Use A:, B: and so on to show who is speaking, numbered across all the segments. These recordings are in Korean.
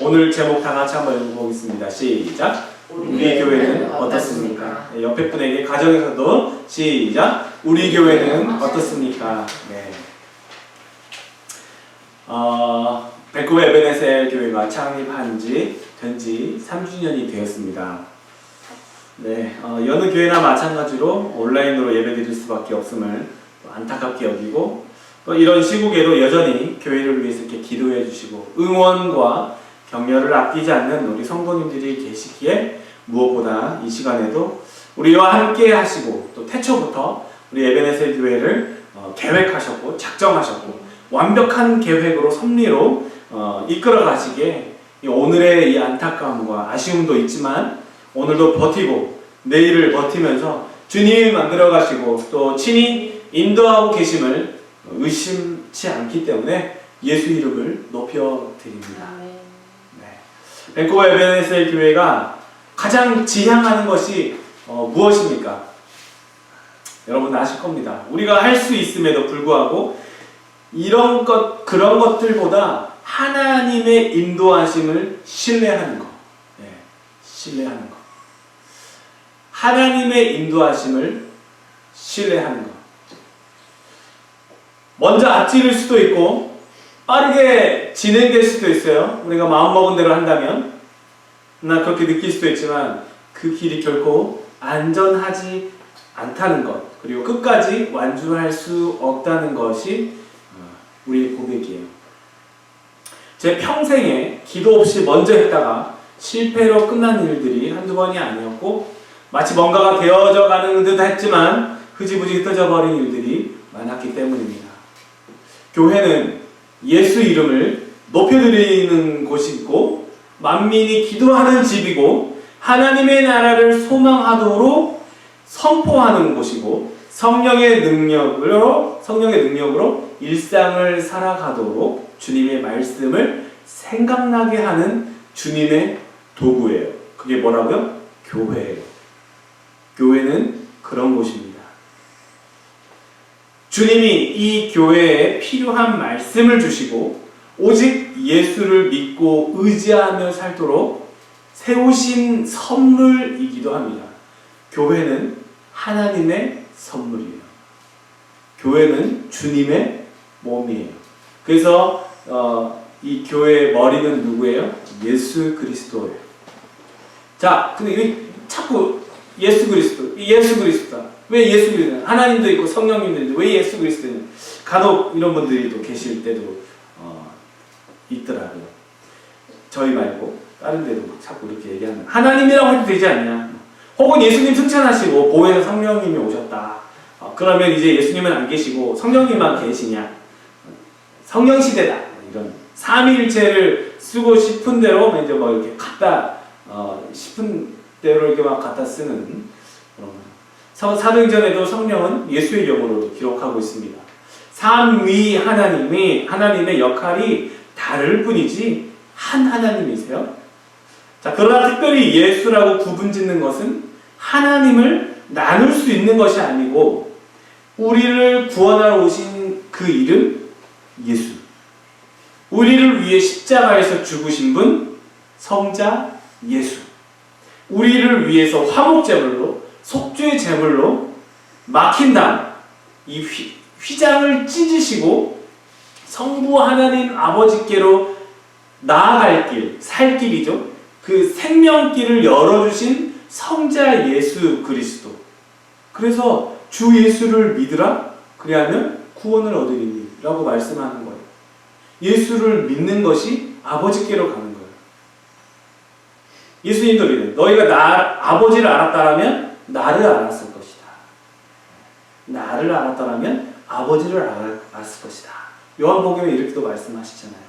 A: 오늘 제목 다 같이 한번 읽어보겠습니다. 시작. 우리 교회는 어떻습니까? 네, 옆에 분에게 가정에서도 시작. 우리 교회는 어떻습니까? 네. 어, 밴쿠버 에베네셀 교회가 창립한 지 된지 3주년이 되었습니다. 네, 어, 여느 교회나 마찬가지로 온라인으로 예배드릴 수밖에 없음을 또 안타깝게 여기고 또 이런 시국에도 여전히 교회를 위해서 이렇게 기도해 주시고 응원과 격려를 아끼지 않는 우리 성도님들이 계시기에 무엇보다 이 시간에도 우리와 함께 하시고 또 태초부터 우리 에베네셀 교회를 어, 계획하셨고 작정하셨고 완벽한 계획으로 섭리로 어, 이끌어 가시기에 이 오늘의 이 안타까움과 아쉬움도 있지만 오늘도 버티고 내일을 버티면서 주님이 만들어 가시고 또 친히 인도하고 계심을 의심치 않기 때문에 예수 이름을 높여 드립니다. 네. 밴쿠버 에베네셀 교회가 가장 지향하는 것이 어, 무엇입니까? 여러분 아실 겁니다. 우리가 할 수 있음에도 불구하고 이런 것 그런 것들보다 하나님의 인도하심을 신뢰하는 것, 네, 신뢰하는 것. 하나님의 인도하심을 신뢰하는 것. 먼저 앞질일 수도 있고 빠르게 진행될 수도 있어요. 우리가 마음 먹은 대로 한다면 나 그렇게 느낄 수도 있지만 그 길이 결코 안전하지 않다는 것 그리고 끝까지 완주할 수 없다는 것이 어, 우리의 고백이에요. 제 평생에 기도 없이 먼저 했다가 실패로 끝난 일들이 한두 번이 아니었고 마치 뭔가가 되어져 가는 듯 했지만 흐지부지 흩어져 버린 일들이 많았기 때문입니다. 교회는 예수 이름을 높여드리는 곳이고 만민이 기도하는 집이고 하나님의 나라를 소망하도록 선포하는 곳이고 성령의 능력으로 성령의 능력으로 일상을 살아가도록 주님의 말씀을 생각나게 하는 주님의 도구예요. 그게 뭐라고요? 교회예요. 교회는 그런 곳입니다. 주님이 이 교회에 필요한 말씀을 주시고 오직 예수를 믿고 의지하며 살도록 세우신 선물이기도 합니다. 교회는 하나님의 선물이에요. 교회는 주님의 몸이에요. 그래서 어, 이 교회의 머리는 누구예요? 예수 그리스도예요. 자, 근데 왜 자꾸 예수 그리스도, 예수 그리스도다. 왜 예수 그리스도? 하나님도 있고 성령님도 있는데 왜 예수 그리스도냐? 간혹 이런 분들이 또 계실 때도 어, 있더라고요. 저희 말고 다른 데도 자꾸 이렇게 얘기하는 하나님이라고 해도 되지 않냐? 혹은 예수님 칭찬하시고 보혜사 성령님이 오셨다. 어, 그러면 이제 예수님은 안 계시고 성령님만 계시냐? 성령 시대다. 이런 삼위일체를 쓰고 싶은 대로 이제 뭐 이렇게 갖다 어, 싶은 대로 이렇게 막 갖다 쓰는 그런 서- 사도행전에도 성령은 예수의 영으로 기록하고 있습니다. 삼위 하나님이 하나님의 역할이 다를 뿐이지 한 하나님이세요. 자 그러나 특별히 예수라고 구분 짓는 것은 하나님을 나눌 수 있는 것이 아니고 우리를 구원하러 오신 그 이름 예수. 우리를 위해 십자가에서 죽으신 분 성자 예수. 우리를 위해서 화목 제물로 속죄 제물로 막힌 다음 이 휘, 휘장을 찢으시고 성부 하나님 아버지께로 나아갈 길, 살 길이죠. 그 생명길을 열어주신 성자 예수 그리스도. 그래서 주 예수를 믿으라. 그리하면 구원을 얻으리니라고 말씀하는 거예요. 예수를 믿는 것이 아버지께로 가는 거예요. 예수님도 이래요. 너희가 나 아버지를 알았다라면 나를 알았을 것이다. 나를 알았다라면 아버지를 알았을 것이다. 요한복음에 이렇게도 말씀하시잖아요.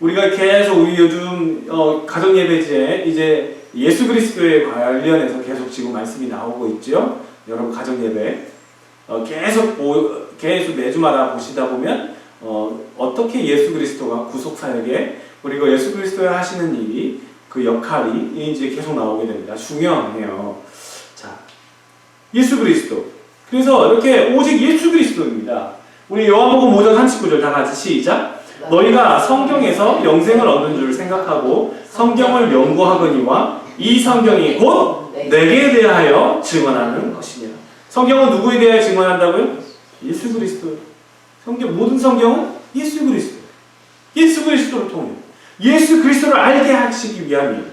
A: 우리가 계속 우리 요즘 어, 가정 예배지에 이제 예수 그리스도에 관련해서 계속 지금 말씀이 나오고 있죠. 여러분 가정 예배 어, 계속 보, 계속 매주마다 보시다 보면 어, 어떻게 예수 그리스도가 구속 사역에 그리고 예수 그리스도가 하시는 일이 그 역할이 이제 계속 나오게 됩니다. 중요해요. 자, 예수 그리스도. 그래서 이렇게 오직 예수 그리스도입니다. 우리 요한복음 5장 39절 다 같이 시작. 너희가 성경에서 영생을 얻는 줄 생각하고 성경을 연구하거니와 이 성경이 곧 내게 대하여 증언하는 것이니라. 성경은 누구에 대하여 증언한다고요? 예수 그리스도. 성경 모든 성경은 예수 그리스도. 예수 그리스도를 통해 예수 그리스도를 알게 하시기 위함이에요.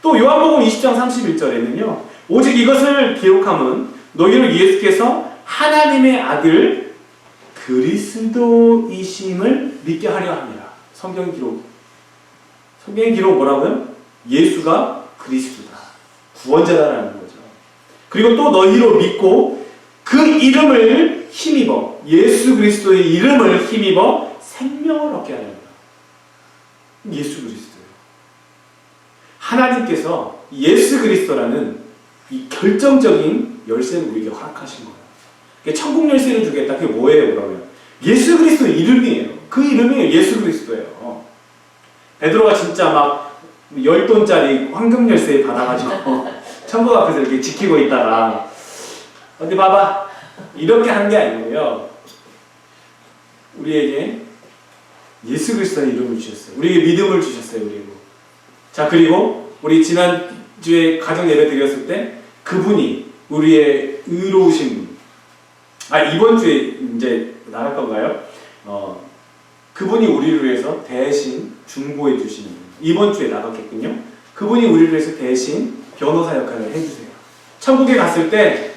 A: 또 요한복음 20장 31절에는요. 오직 이것을 기록함은 너희를 예수께서 하나님의 아들 그리스도이심을 믿게 하려 합니다. 성경 기록. 성경 기록 뭐라고요? 예수가 그리스도다. 구원자다라는 거죠. 그리고 또 너희로 믿고 그 이름을 힘입어 예수 그리스도의 이름을 힘입어 생명을 얻게 하려 합니다. 예수 그리스도예요. 하나님께서 예수 그리스도라는 이 결정적인 열쇠를 우리에게 허락하신 거예요. 천국 열쇠를 주겠다. 그게 뭐예요, 그러면? 예수 그리스도 이름이에요. 그 이름이 예수 그리스도예요. 베드로가 진짜 막열 돈짜리 황금 열쇠 받아가지고 천국 앞에서 이렇게 지키고 있다가 어디 봐봐 이렇게 한 게 아니고요. 우리에게 예수 그리스도의 이름을 주셨어요. 우리에게 믿음을 주셨어요. 우리고. 자 그리고 우리 지난 주에 가정 예배 드렸을 때 그분이 우리의 의로우신 분. 아 이번 주에 이제 나갈 건가요? 어 그분이 우리를 위해서 대신 중보해 주시는 분. 이번 주에 나갔겠군요. 그분이 우리를 위해서 대신 변호사 역할을 해주세요. 천국에 갔을 때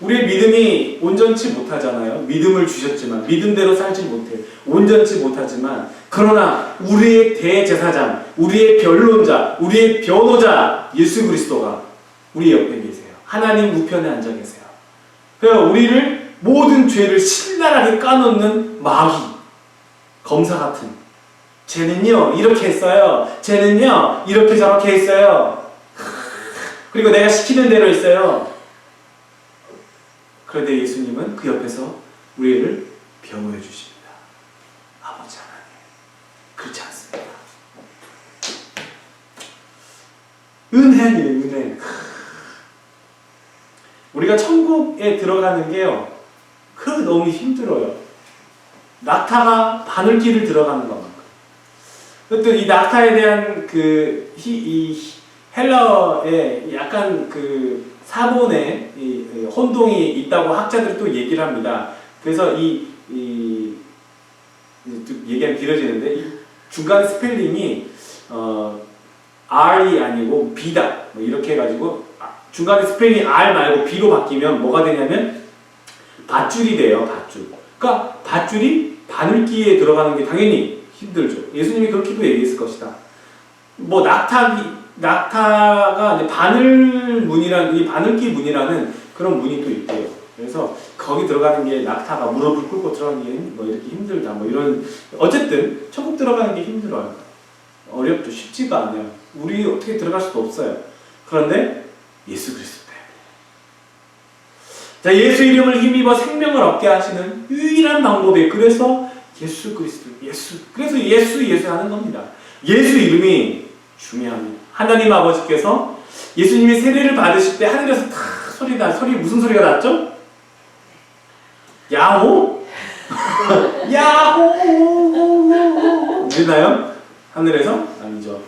A: 우리의 믿음이 온전치 못하잖아요. 믿음을 주셨지만 믿음대로 살지 못해. 온전치 못하지만 그러나 우리의 대제사장, 우리의 변론자, 우리의 변호자 예수 그리스도가 우리 옆에 계세요. 하나님 우편에 앉아 계세요. 그래서 우리를 모든 죄를 신랄하게 까놓는 마귀, 검사 같은 쟤는요 이렇게 했어요. 쟤는요 이렇게 저렇게 했어요. 그리고 내가 시키는 대로 했어요. 그런데 예수님은 그 옆에서 우리를 변호해 주십니다. 아버지 하나님, 그렇지 않습니다. 은혜예요, 은혜. 우리가 천국에 들어가는 게요, 그 너무 힘들어요. 낙타가 바늘길을 들어가는 것만큼. 어떤 이 낙타에 대한 그, 히, 이 헬러의 약간 그이 혼동이 있다고 학자들이 또 얘기를 합니다. 그래서 이, 이, 얘기하면 길어지는데 이 중간 스펠링이 어, R이 아니고 B다 뭐 이렇게 해가지고 아, 중간에 스펠링이 R 말고 B로 바뀌면 뭐가 되냐면 밧줄이 돼요 밧줄. 그러니까 밧줄이 바늘기에 들어가는 게 당연히 힘들죠. 예수님이 그렇게도 얘기했을 것이다. 뭐 낙타기 낙타가 이제 바늘 문이라는 이 바늘기 문이라는 그런 문이 또 있대요. 그래서 거기 들어가는 게 낙타가 무릎을 꿇고 들어가는 게 뭐 이렇게 힘들다 뭐 이런 어쨌든 천국 들어가는 게 힘들어요. 어렵죠. 쉽지가 않아요. 우리 어떻게 들어갈 수도 없어요. 그런데 예수 그리스도. 자 예수 이름을 힘입어 생명을 얻게 하시는 유일한 방법이 그래서 예수 그리스도 예수 그래서 예수 예수 하는 겁니다. 예수 이름이 중요합니다. 하나님 아버지께서 예수님이 세례를 받으실 때 하늘에서 탁 소리 나 소리 무슨 소리가 났죠? 야호 야호 들리나요? 하늘에서 아니죠.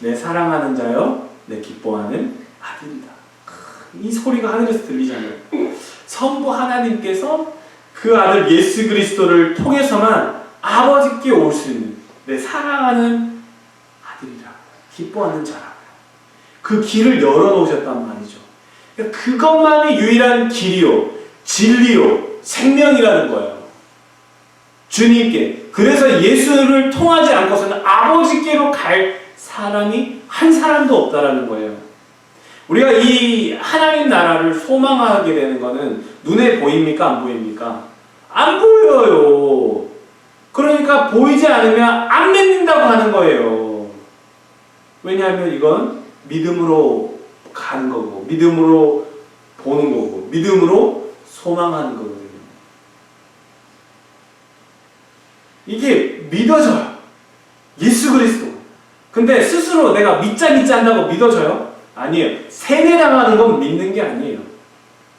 A: 내 사랑하는 자여 내 기뻐하는 아들이다. 이 소리가 하늘에서 들리잖아요. 성부 하나님께서 그 아들 예수 그리스도를 통해서만 아버지께 올 수 있는 내 사랑하는 아들이라 기뻐하는 자라. 그 길을 열어놓으셨단 말이죠. 그러니까 그것만이 유일한 길이요, 진리요, 생명이라는 거예요. 주님께. 그래서 예수를 통하지 않고서는 아버지께로 갈 사람이 한 사람도 없다라는 거예요. 우리가 이 하나님 나라를 소망하게 되는 것은 눈에 보입니까? 안 보입니까? 안 보여요. 그러니까 보이지 않으면 안 믿는다고 하는 거예요. 왜냐하면 이건 믿음으로 가는 거고, 믿음으로 보는 거고, 믿음으로 소망하는 거거든요. 이게 믿어져요. 예수 그리스도. 근데 스스로 내가 믿자 믿자 한다고 믿어져요? 아니에요. 세뇌당하는 건 믿는 게 아니에요.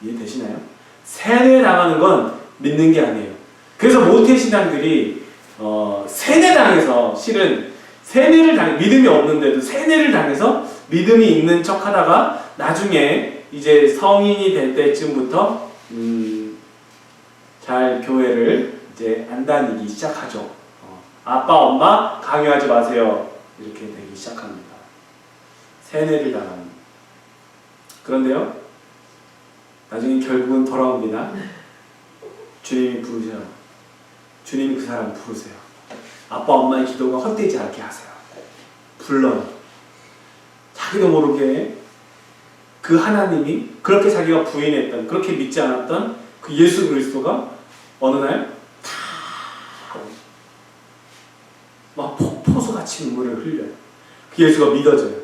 A: 이해되시나요? 세뇌당하는 건 믿는 게 아니에요. 그래서 모태신앙들이 어, 세뇌당해서 실은 세뇌를 당 믿음이 없는데도 세뇌를 당해서 믿음이 있는 척 하다가 나중에 이제 성인이 될 때쯤부터 음, 잘 교회를 이제 안 다니기 시작하죠. 어, 아빠 엄마 강요하지 마세요 이렇게 되기 시작합니다. 세뇌를 당합니다. 그런데요 나중에 결국은 돌아옵니다. 주님이 부르셔요. 주님이 그 사람 부르세요. 아빠 엄마의 기도가 헛되지 않게 하세요. 불러요. 자기도 모르게 그 하나님이 그렇게 자기가 부인했던 그렇게 믿지 않았던 그 예수 그리스도가 어느 날 막 폭포수 같이 눈물을 흘려요. 그 예수가 믿어져요.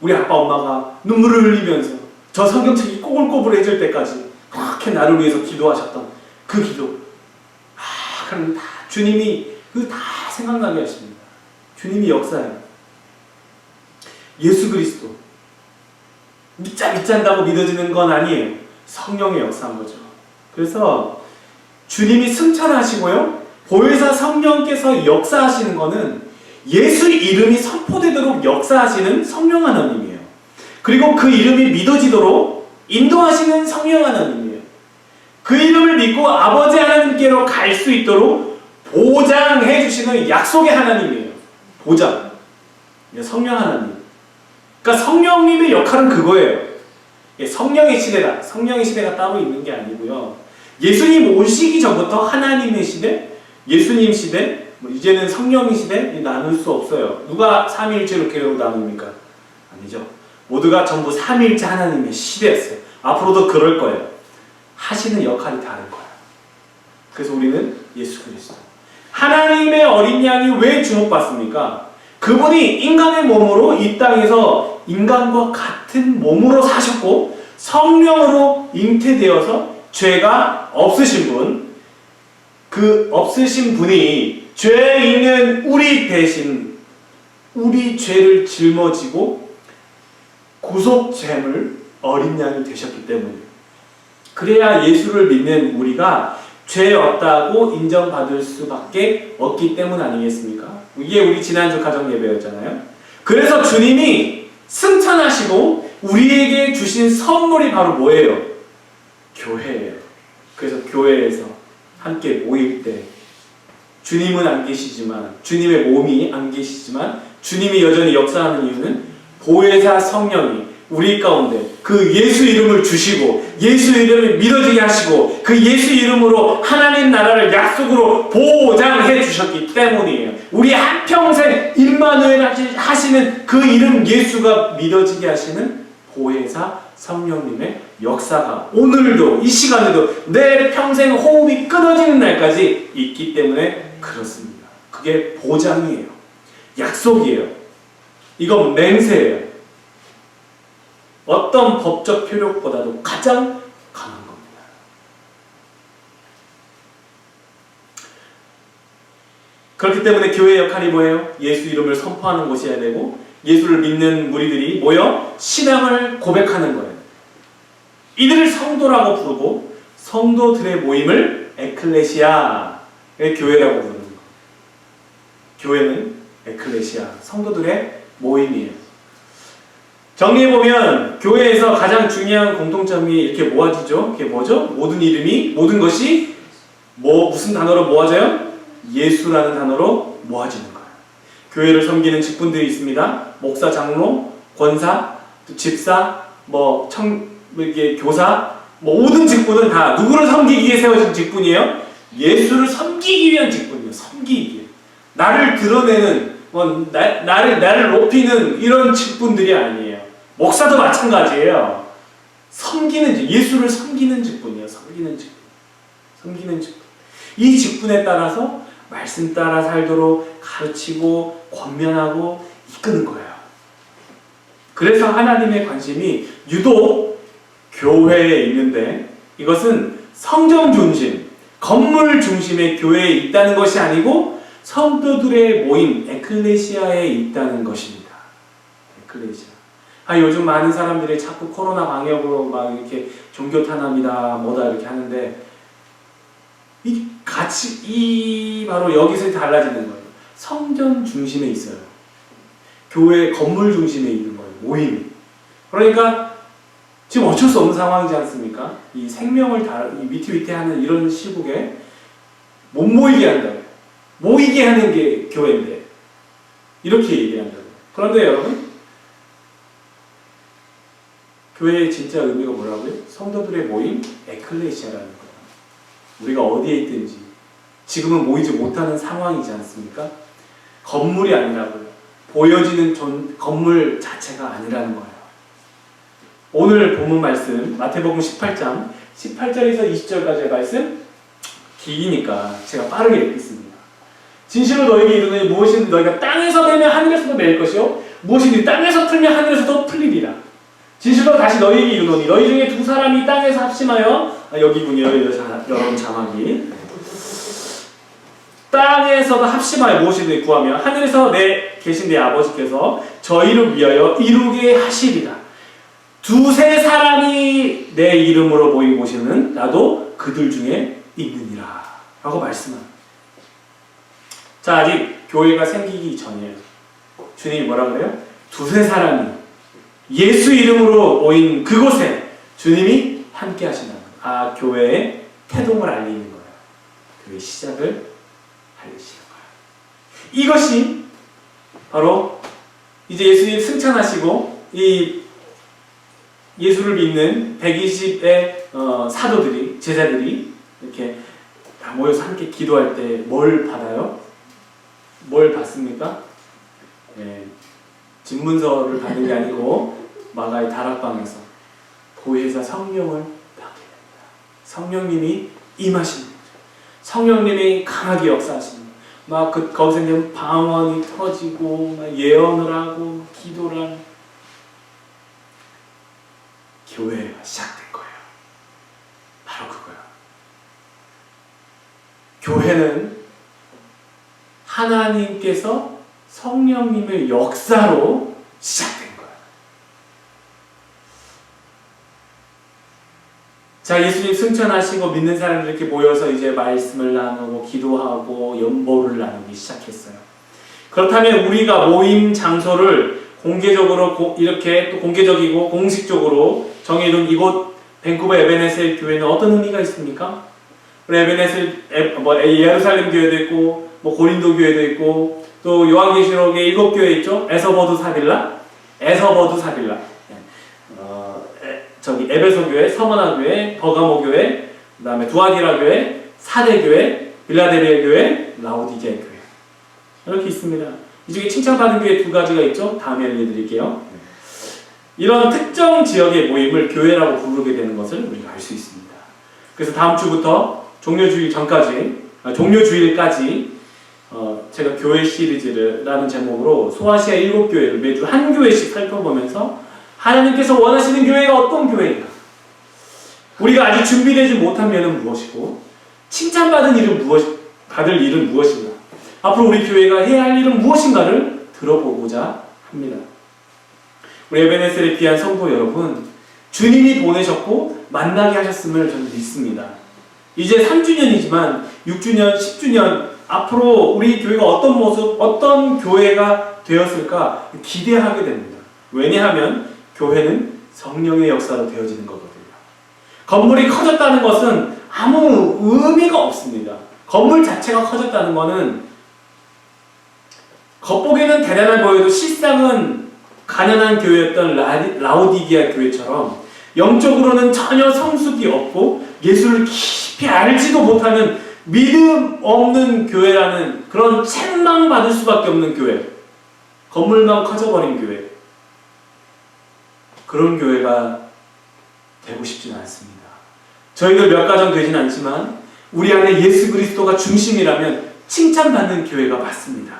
A: 우리 아빠 엄마가 눈물을 흘리면서 저 성경책이 꼬불꼬불해질 때까지 그렇게 나를 위해서 기도하셨던 그 기도. 아, 그럼 다 주님이 그 다 생각나게 하십니다. 주님이 역사해요. 예수 그리스도. 믿자 믿자 한다고 믿어지는 건 아니에요. 성령의 역사인 거죠. 그래서 주님이 승천하시고요. 보혜사 성령께서 역사하시는 거는 예수 이름이 선포되도록 역사하시는 성령 하나님이에요. 그리고 그 이름이 믿어지도록 인도하시는 성령 하나님이에요. 그 이름을 믿고 아버지 하나님께로 갈 수 있도록 보장해 주시는 약속의 하나님이에요. 보장. 성령 하나님. 그러니까 성령님의 역할은 그거예요. 예, 성령의 시대다. 성령의 시대가 따로 있는 게 아니고요. 예수님 오시기 전부터 하나님의 시대, 예수님 시대, 뭐 이제는 성령의 시대 나눌 수 없어요. 누가 삼위일체로 계로 나눕니까? 아니죠. 모두가 전부 삼위일체 하나님의 시대였어요. 앞으로도 그럴 거예요. 하시는 역할이 다른 거예요. 그래서 우리는 예수 그리스도. 하나님의 어린 양이 왜 주목받습니까? 그분이 인간의 몸으로 이 땅에서 인간과 같은 몸으로 사셨고 성령으로 잉태되어서 죄가 없으신 분, 그 없으신 분이 죄 있는 우리 대신 우리 죄를 짊어지고 구속잼을 어린 양이 되셨기 때문이에요. 그래야 예수를 믿는 우리가 죄 없다고 인정받을 수밖에 없기 때문 아니겠습니까? 이게 우리 지난주 가정 예배였잖아요. 그래서 주님이 승천하시고 우리에게 주신 선물이 바로 뭐예요? 교회예요. 그래서 교회에서 함께 모일 때 주님은 안 계시지만 주님의 몸이 안 계시지만 주님이 여전히 역사하는 이유는 보혜사 성령이 우리 가운데 그 예수 이름을 주시고 예수 이름을 믿어지게 하시고 그 예수 이름으로 하나님 나라를 약속으로 보장해 주셨기 때문이에요. 우리 한평생 임마누엘 하시는 그 이름 예수가 믿어지게 하시는 보혜사 성령님의 역사가 오늘도 이 시간에도 내 평생 호흡이 끊어지는 날까지 있기 때문에 그렇습니다. 그게 보장이에요. 약속이에요. 이건 맹세예요. 어떤 법적 효력보다도 가장 강한 겁니다. 그렇기 때문에 교회의 역할이 뭐예요? 예수 이름을 선포하는 곳이어야 되고 예수를 믿는 무리들이 모여 신앙을 고백하는 거예요. 이들을 성도라고 부르고 성도들의 모임을 에클레시아의 교회라고 부르는 거. 교회는 에클레시아, 성도들의 모임이에요. 정리해보면 교회에서 가장 중요한 공통점이 이렇게 모아지죠. 그게 뭐죠? 모든 이름이, 모든 것이 뭐 무슨 단어로 모아져요? 예수라는 단어로 모아지는 거예요. 교회를 섬기는 직분들이 있습니다. 목사, 장로, 권사, 집사, 뭐 청, 뭐 이게 교사, 뭐 모든 직분은 다 누구를 섬기기 위해 세워진 직분이에요? 예수를 섬기기 위한 직분이에요. 섬기기 위해. 나를 드러내는, 뭐 나, 나를 나를 높이는 이런 직분들이 아니에요. 목사도 마찬가지예요. 섬기는 예수를 섬기는 직분이에요. 섬기는 직분. 섬기는 직분. 이 직분에 따라서 말씀 따라 살도록 가르치고 권면하고 이끄는 거예요. 그래서 하나님의 관심이 유독 교회에 있는데 이것은 성전 중심, 건물 중심의 교회에 있다는 것이 아니고 성도들의 모임 에클레시아에 있다는 것입니다. 에클레시아. 아, 요즘 많은 사람들이 자꾸 코로나 방역으로 막 이렇게 종교 탄압이다, 뭐다 이렇게 하는데 이 같이 이 바로 여기서 달라지는 거예요. 성전 중심에 있어요. 교회 건물 중심에 있는 거예요. 모임이. 그러니까 지금 어쩔 수 없는 상황이지 않습니까? 이 생명을 다 이 위태위태하는 이런 시국에 못 모이게 한다. 모이게 하는 게 교회인데 이렇게 얘기한다고. 그런데 여러분 교회의 진짜 의미가 뭐라고요? 성도들의 모임, 에클레시아라는 거예요. 우리가 어디에 있든지 지금은 모이지 못하는 상황이지 않습니까? 건물이 아니라고요. 보여지는 존, 건물 자체가 아니라는 거예요. 오늘 본문 말씀 마태복음 18장 18절에서 20절까지의 말씀 기니까 제가 빠르게 읽겠습니다. 진실로 너에게 이르노니 무엇이든 너희가 땅에서 매면 하늘에서도 매일 것이요 무엇이든 땅에서 풀면 하늘에서도 풀리리라. 진실로 다시 너희에게 이르노니 너희 중에 두 사람이 땅에서 합심하여 아, 여기군요 여 러분 자막이 땅에서도 합심하여 무엇이든 구하며 하늘에서 내 계신 내 아버지께서 저희를 위하여 이루게 하시리라. 두세 사람이 내 이름으로 모인 곳에는 나도 그들 중에 있느니라. 라고 말씀합니다. 자, 아직 교회가 생기기 전이에요. 주님이 뭐라 그래요? 두세 사람이 예수 이름으로 모인 그곳에 주님이 함께 거예요. 아, 교회의 태동을 알리는 거예요. 교회 시작을 알리시는 거예요. 이것이 바로 이제 예수님 승천하시고 이 예수를 믿는 120의 어, 사도들이 제자들이 이렇게 다 모여서 함께 기도할 때 뭘 받아요? 뭘 받습니까? 예, 집문서를 받는 게 아니고 마가의 다락방에서 보혜사 성령을. 성령님이 임하시는 거죠. 성령님이 강하게 역사하시는 거예요. 막그 거기서 이제 방언이 터지고 막 예언을 하고 기도를 하는 교회가 시작된 거예요. 바로 그거야. 교회는 하나님께서 성령님의 역사로 시작된 거야. 자, 예수님 승천하시고 믿는 사람들 이렇게 모여서 이제 말씀을 나누고 기도하고 연보를 나누기 시작했어요. 그렇다면 우리가 모임 장소를 공개적으로 고- 이렇게 또 공개적이고 공식적으로 정해둔 이곳 밴쿠버 에베네셀 교회는 어떤 의미가 있습니까? 에베네셀 에, 뭐 에- 예루살렘 교회도 있고 뭐 고린도 교회도 있고 또 요한계시록에 일곱 교회 있죠. 에서버드 사빌라, 에서버드 사빌라. 저기 에베소 교회, 서머나 교회, 버가모 교회, 그다음에 두아디라 교회, 사대 교회, 빌라델리아 교회, 라오디게 교회. 이렇게 있습니다. 이 중에 칭찬받은 교회 두 가지가 있죠. 다음에 알려드릴게요. 이런 특정 지역의 모임을 교회라고 부르게 되는 것을 우리가 알 수 있습니다. 그래서 다음 주부터 종료주일 전까지, 아, 종료주일까지 어, 제가 교회 시리즈라는 제목으로 소아시아 일곱 교회를 매주 한 교회씩 살펴보면서 하나님께서 원하시는 교회가 어떤 교회인가? 우리가 아직 준비되지 못한 면은 무엇이고 칭찬받은 일은 무엇, 받을 일은 무엇인가? 앞으로 우리 교회가 해야 할 일은 무엇인가를 들어보고자 합니다. 우리 에베네셀의 귀한 성도 여러분, 주님이 보내셨고 만나게 하셨음을 저는 믿습니다. 이제 3주년이지만 6주년, 10주년 앞으로 우리 교회가 어떤 모습, 어떤 교회가 되었을까 기대하게 됩니다. 왜냐하면 교회는 성령의 역사로 되어지는 거거든요. 건물이 커졌다는 것은 아무 의미가 없습니다. 건물 자체가 커졌다는 것은 겉보기에는 대단해 보여도 실상은 가난한 교회였던 라디, 라오디기아 교회처럼 영적으로는 전혀 성숙이 없고 예수를 깊이 알지도 못하는 믿음 없는 교회라는 그런 책망받을 수밖에 없는 교회. 건물만 커져버린 교회. 그런 교회가 되고 싶지는 않습니다. 저희들 몇 가정 되진 않지만 우리 안에 예수 그리스도가 중심이라면 칭찬받는 교회가 맞습니다.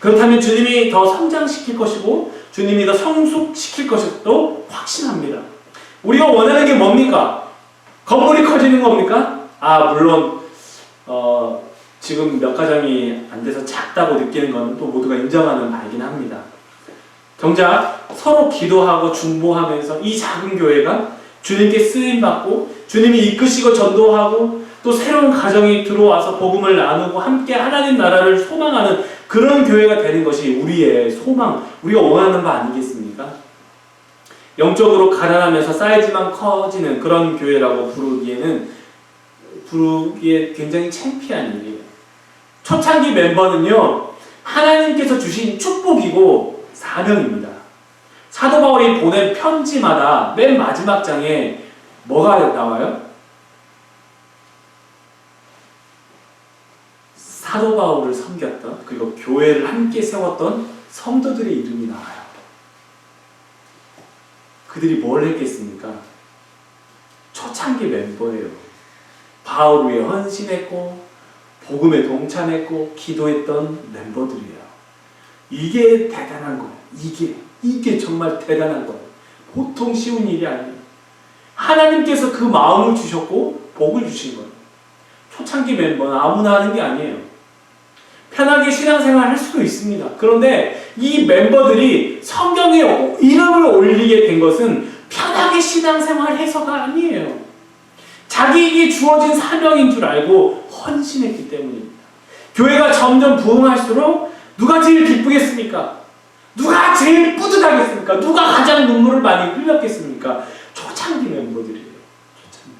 A: 그렇다면 주님이 더 성장시킬 것이고 주님이 더 성숙시킬 것도 확신합니다. 우리가 원하는 게 뭡니까? 건물이 커지는 겁니까? 아 물론 어, 지금 몇 가정이 안 돼서 작다고 느끼는 건 또 모두가 인정하는 바이긴 합니다. 정작 서로 기도하고 중보하면서 이 작은 교회가 주님께 쓰임 받고 주님이 이끄시고 전도하고 또 새로운 가정이 들어와서 복음을 나누고 함께 하나님 나라를 소망하는 그런 교회가 되는 것이 우리의 소망, 우리가 원하는 바 아니겠습니까? 영적으로 가난하면서 사이즈만 커지는 그런 교회라고 부르기에는 부르기에 굉장히 창피한 일이에요. 초창기 멤버는요, 하나님께서 주신 축복이고 사명입니다. 사도 바울이 보낸 편지마다 맨 마지막 장에 뭐가 나와요? 사도 바울을 섬겼던 그리고 교회를 함께 세웠던 성도들의 이름이 나와요. 그들이 뭘 했겠습니까? 초창기 멤버예요. 바울 위에 헌신했고 복음에 동참했고 기도했던 멤버들이에요. 이게 대단한 거예요. 이게 이게 정말 대단한 거예요. 보통 쉬운 일이 아니에요. 하나님께서 그 마음을 주셨고 복을 주신 거예요. 초창기 멤버는 아무나 하는 게 아니에요. 편하게 신앙생활 할 수도 있습니다. 그런데 이 멤버들이 성경에 이름을 올리게 된 것은 편하게 신앙생활 해서가 아니에요. 자기에게 주어진 사명인 줄 알고 헌신했기 때문입니다. 교회가 점점 부흥할수록 누가 제일 기쁘겠습니까? 누가 제일 뿌듯하겠습니까? 누가 가장 눈물을 많이 흘렸겠습니까? 초창기 멤버들이에요. 초창기.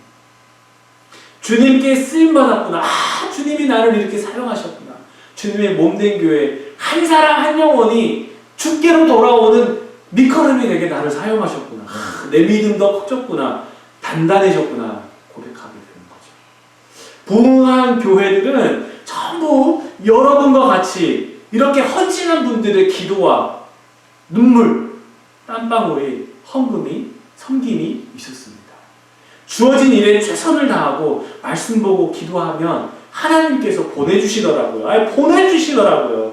A: 주님께 쓰임 받았구나. 아, 주님이 나를 이렇게 사용하셨구나. 주님의 몸된 교회 한 사람 한 영혼이 죽게로 돌아오는 미커름이 되게 나를 사용하셨구나. 아, 내 믿음도 커졌구나. 단단해졌구나. 고백하게 되는 거죠. 부흥한 교회들은 전부 여러분과 같이 이렇게 헌신한 분들의 기도와 눈물, 땀방울이 헌금이 섬김이 있었습니다. 주어진 일에 최선을 다하고 말씀 보고 기도하면 하나님께서 보내주시더라고요. 아니 보내주시더라고요.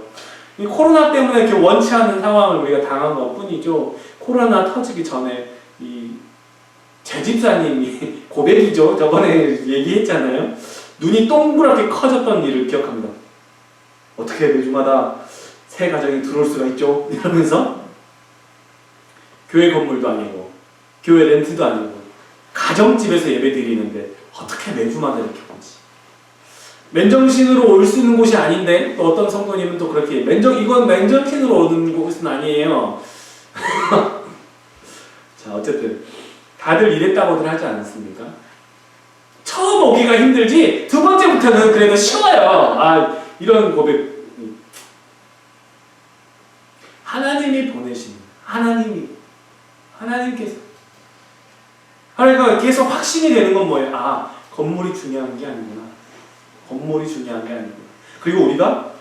A: 이 코로나 때문에 이렇게 원치 않은 상황을 우리가 당한 것 뿐이죠. 코로나 터지기 전에 이 제 집사님이 고백이죠. 저번에 얘기했잖아요. 눈이 동그랗게 커졌던 일을 기억합니다. 어떻게 매주마다 새 가정이 들어올 수가 있죠? 이러면서 교회 건물도 아니고 교회 렌트도 아니고 가정집에서 예배 드리는데 어떻게 매주마다 이렇게 오지? 맨정신으로 올 수 있는 곳이 아닌데 또 어떤 성도님은 또 그렇게 맨정 이건 맨정신으로 오는 곳은 아니에요. 자 어쨌든 다들 이랬다고들 하지 않습니까? 처음 오기가 힘들지 두 번째부터는 그래도 쉬워요. 아 이런 고백 하나님이 보내신 하나님이 하나님께서 그러니까 계속 확신이 되는 건 뭐예요? 아 건물이 중요한 게 아니구나. 건물이 중요한 게 아니구나. 그리고 우리가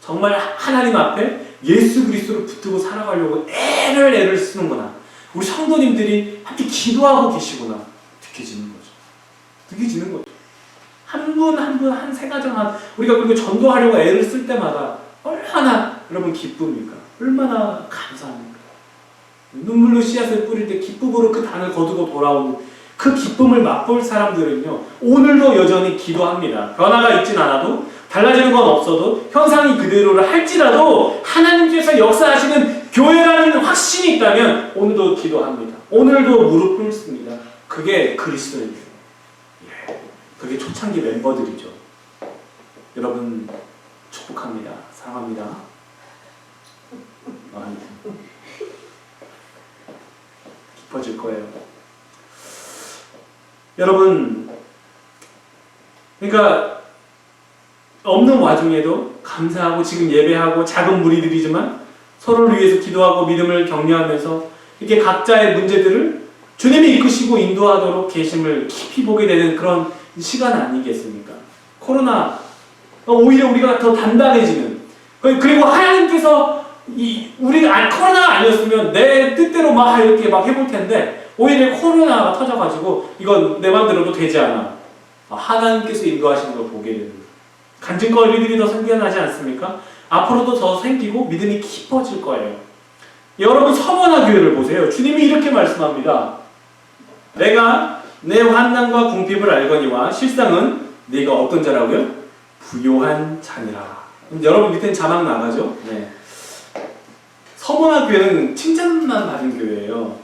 A: 정말 하나님 앞에 예수 그리스도를 붙들고 살아가려고 애를 애를 쓰는구나. 우리 성도님들이 함께 기도하고 계시구나. 느껴지는 거죠. 느껴지는 거죠. 한 분 한 분 한 세 가정 한 우리가 그리고 전도하려고 애를 쓸 때마다 얼마나 여러분 기쁩니까? 얼마나 감사합니까? 눈물로 씨앗을 뿌릴 때 기쁨으로 그 단을 거두고 돌아오는 그 기쁨을 맛볼 사람들은요 오늘도 여전히 기도합니다. 변화가 있진 않아도 달라지는 건 없어도 현상이 그대로를 할지라도 하나님께서 역사하시는 교회라는 확신이 있다면 오늘도 기도합니다. 오늘도 무릎 꿇습니다. 그게 그리스도의 교회. 예. 그게 초창기 멤버들이죠. 여러분 축복합니다. 사랑합니다. 아, 깊어질 거예요. 여러분, 그러니까 없는 와중에도 감사하고 지금 예배하고 작은 무리들이지만 서로를 위해서 기도하고 믿음을 격려하면서 이렇게 각자의 문제들을 주님이 이끄시고 인도하도록 계심을 깊이 보게 되는 그런 시간 아니겠습니까? 코로나 오히려 우리가 더 단단해지는 그리고 하나님께서 이 우리가 아, 코로나가 아니었으면 내 뜻대로 막 이렇게 막 해볼 텐데 오히려 코로나가 터져가지고 이건 내 맘대로도 되지 않아. 아, 하나님께서 인도하시는 걸 보게 되는 간증거리들이 더 생겨나지 않습니까? 앞으로도 더 생기고 믿음이 깊어질 거예요. 여러분 서머나 교회를 보세요. 주님이 이렇게 말씀합니다. 내가 내 환난과 궁핍을 알거니와 실상은 네가 어떤 자라고요? 부요한 자니라. 여러분 밑에 자막 나가죠? 네. 서머나 교회는 칭찬만 받은 교회예요.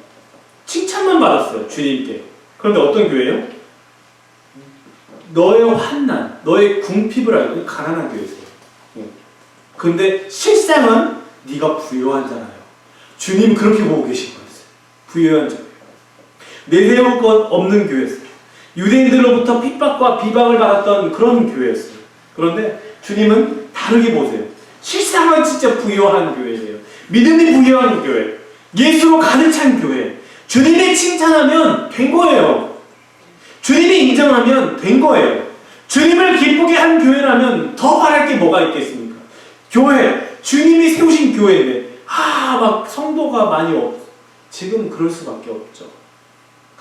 A: 칭찬만 받았어요. 주님께. 그런데 어떤 교회예요? 너의 환난, 너의 궁핍을 알고 가난한 교회세요. 예. 근데 실상은 네가 부유한 자라요. 주님 그렇게 보고 계신 거였어요. 부유한 자. 내세울 것 없는 교회였어요. 유대인들로부터 핍박과 비방을 받았던 그런 교회였어요. 그런데 주님은 다르게 보세요. 실상은 진짜 부유한 교회예요. 믿음이 부유한 교회. 예수로 가득 찬 교회. 주님이 칭찬하면 된 거예요. 주님이 인정하면 된 거예요. 주님을 기쁘게 한 교회라면 더 바랄 게 뭐가 있겠습니까? 교회, 주님이 세우신 교회인데, 아, 막 성도가 많이 없, 지금 그럴 수밖에 없죠.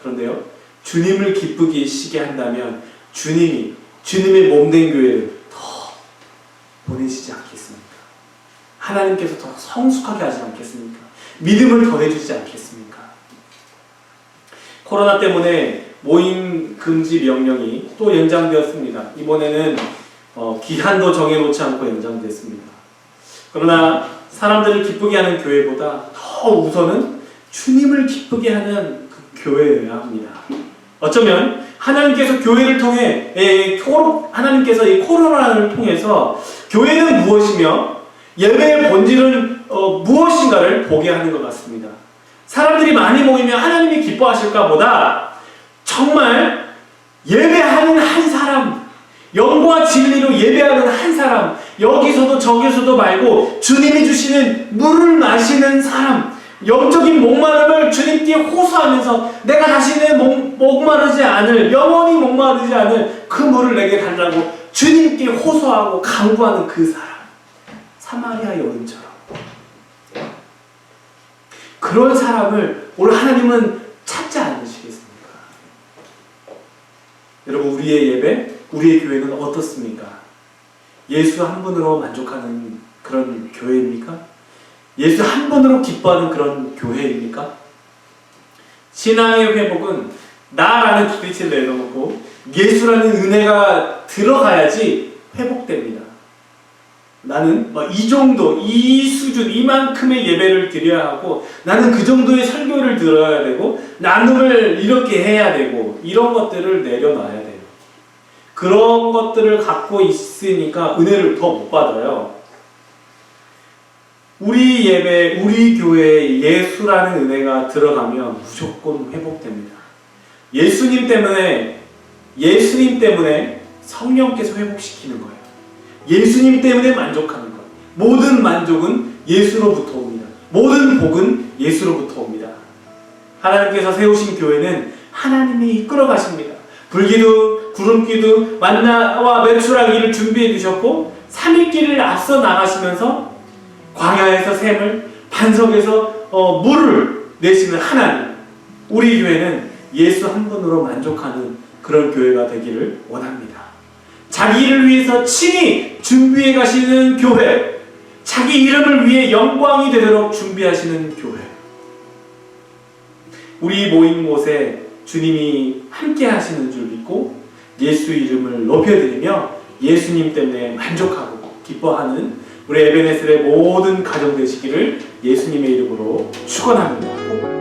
A: 그런데요, 주님을 기쁘게 시게 한다면, 주님이, 주님의 몸된 교회를 더 보내시지 않겠습니까? 하나님께서 더 성숙하게 하지 않겠습니까? 믿음을 더해주지 않겠습니까? 코로나 때문에 모임 금지 명령이 또 연장되었습니다. 이번에는 어, 기한도 정해놓지 않고 연장됐습니다. 그러나 사람들을 기쁘게 하는 교회보다 더 우선은 주님을 기쁘게 하는 그 교회여야 합니다. 어쩌면 하나님께서 교회를 통해 에, 하나님께서 이 코로나를 통해서 교회는 무엇이며 예배의 본질은 어, 무엇인가를 보게 하는 것 같습니다. 사람들이 많이 모이면 하나님이 기뻐하실까 보다 정말 예배하는 한 사람, 영과 진리로 예배하는 한 사람, 여기서도 저기서도 말고 주님이 주시는 물을 마시는 사람, 영적인 목마름을 주님께 호소하면서 내가 다시는 목, 목마르지 않을, 영원히 목마르지 않을 그 물을 내게 달라고 주님께 호소하고 강구하는 그 사람. 사마리아 여인처럼. 그런 사람을 오늘 하나님은 찾지 않으시겠습니까? 여러분, 우리의 예배, 우리의 교회는 어떻습니까? 예수 한 분으로 만족하는 그런 교회입니까? 예수 한 분으로 기뻐하는 그런 교회입니까? 신앙의 회복은 나라는 기대치를 내려놓고 예수라는 은혜가 들어가야지 회복됩니다. 나는 뭐이 정도, 이 수준, 이만큼의 예배를 드려야 하고 나는 그 정도의 설교를 들어야 되고 나눔을 이렇게 해야 되고 이런 것들을 내려놔야 돼요. 그런 것들을 갖고 있으니까 은혜를 더 못 받아요. 우리 예배, 우리 교회에 예수라는 은혜가 들어가면 무조건 회복됩니다. 예수님 때문에, 예수님 때문에 성령께서 회복시키는 거예요. 예수님 때문에 만족하는 거예요. 모든 만족은 예수로부터 옵니다. 모든 복은 예수로부터 옵니다. 하나님께서 세우신 교회는 하나님이 이끌어 가십니다. 불기둥, 구름기둥, 만나와 매출하기를 준비해 주셨고 3일길을 앞서 나가시면서 광야에서 샘을 반석에서 어, 물을 내시는 하나님. 우리 교회는 예수 한 분으로 만족하는 그런 교회가 되기를 원합니다. 자기를 위해서 친히 준비해 가시는 교회. 자기 이름을 위해 영광이 되도록 준비하시는 교회. 우리 모인 곳에 주님이 함께 하시는 줄 믿고 예수 이름을 높여드리며 예수님 때문에 만족하고 기뻐하는 우리 에베네셀의 모든 가정 되시기를 예수님의 이름으로 축원합니다.